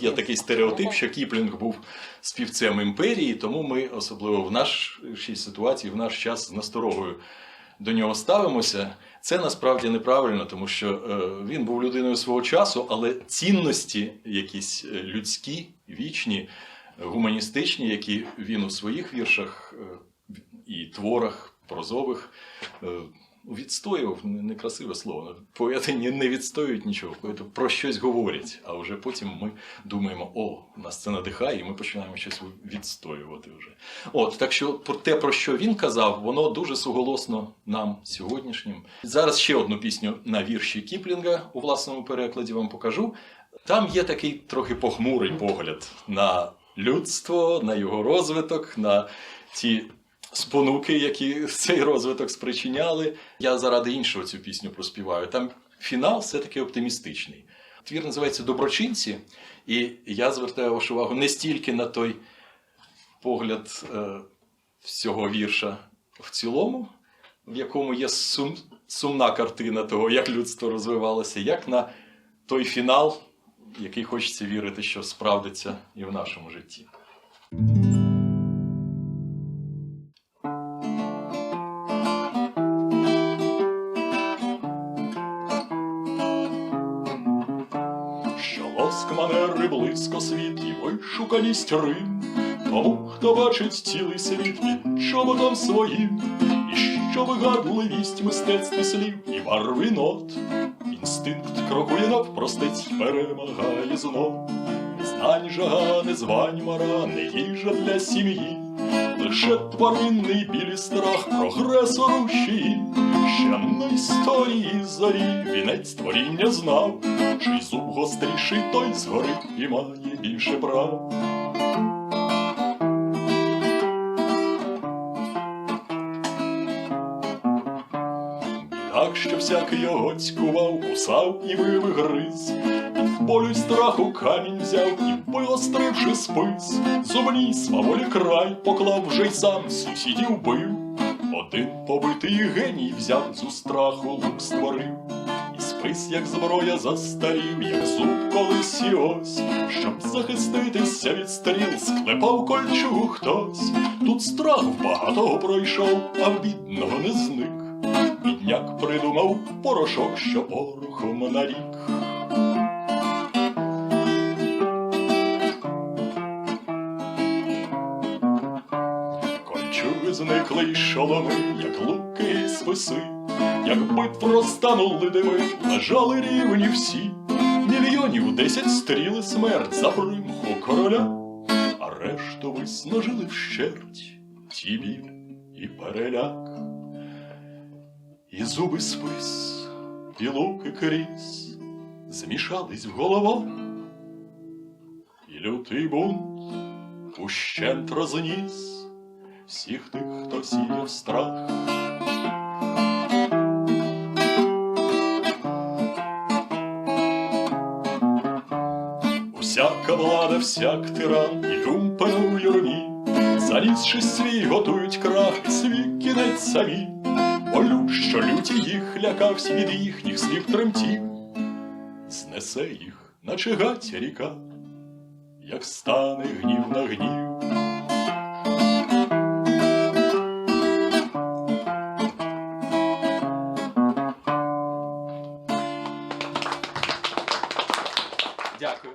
Є такий стереотип, що Кіплінг був співцем імперії, тому ми, особливо в нашій ситуації, в наш час з насторогою до нього ставимося. Це насправді неправильно, тому що е, він був людиною свого часу, але цінності, якісь е, людські, вічні, гуманістичні, які він у своїх віршах е, і творах прозових відстоював некрасиве слово. Поети не, відстоюють нічого, поети про щось говорять, а вже потім ми думаємо, о, нас це надихає, і ми починаємо щось відстоювати вже. От так що те, про що він казав, воно дуже суголосно нам сьогоднішнім. Зараз ще одну пісню на вірші Кіплінга у власному перекладі вам покажу. Там є такий трохи похмурий погляд на людство, на його розвиток, на ті спонуки, які цей розвиток спричиняли. Я заради іншого цю пісню проспіваю. Там фінал все-таки оптимістичний. Твір називається Доброчинці, і я звертаю вашу увагу не стільки на той погляд е, всього вірша в цілому, в якому є сум, сумна картина того, як людство розвивалося, як на той фінал, який хочеться вірити, що справдиться і в нашому житті. Що лоск манери близько світ і вишуканість рим, тому хто бачить цілий світ під чоботом своїм, і що вигадливість мистецтві слів і барви нот, інстинкт крокує навпростець перемагає знов. Знань жага, не звань мара, не їжа для сім'ї, лише тваринний білі страх прогресору щі, ще на історії зорі вінець творіння знав, чий зуб гостріший той згори і має більше прав. Так, що всякий його цькував, кусав і вив і гриз, і в болю й страху камінь взяв і виостривши спис, зубній сваволі край поклав вже й сам сусідів бив. Один побитий геній взяв зу страху лук створив, і спис, як зброя, застарів, як зуб колись і ось, щоб захиститися від стріл, склепав кольчугу хтось. Тут страх в багатого пройшов, а бідного не зник. Бідняк придумав порошок, що порохом на зникли й шоломи, як луки списи, як битв розтанули диви, лежали рівні всі. Мільйонів десять стріли смерть за примху короля, а решту виснажили вщерть ті біль і переляк. І зуби спис, і луки крізь змішались в головах, і лютий бунт ущент розніс всіх тих, хто сіяв страх. Усяка влада, всяк тиран і люмпен у юрмі, залізши свій, готують крах і свій кінець самі. Бо лють, що люті їх лякався від їхніх слів тремтів, знесе їх, наче гать ріка, як стане гнів на гнів. Дякую.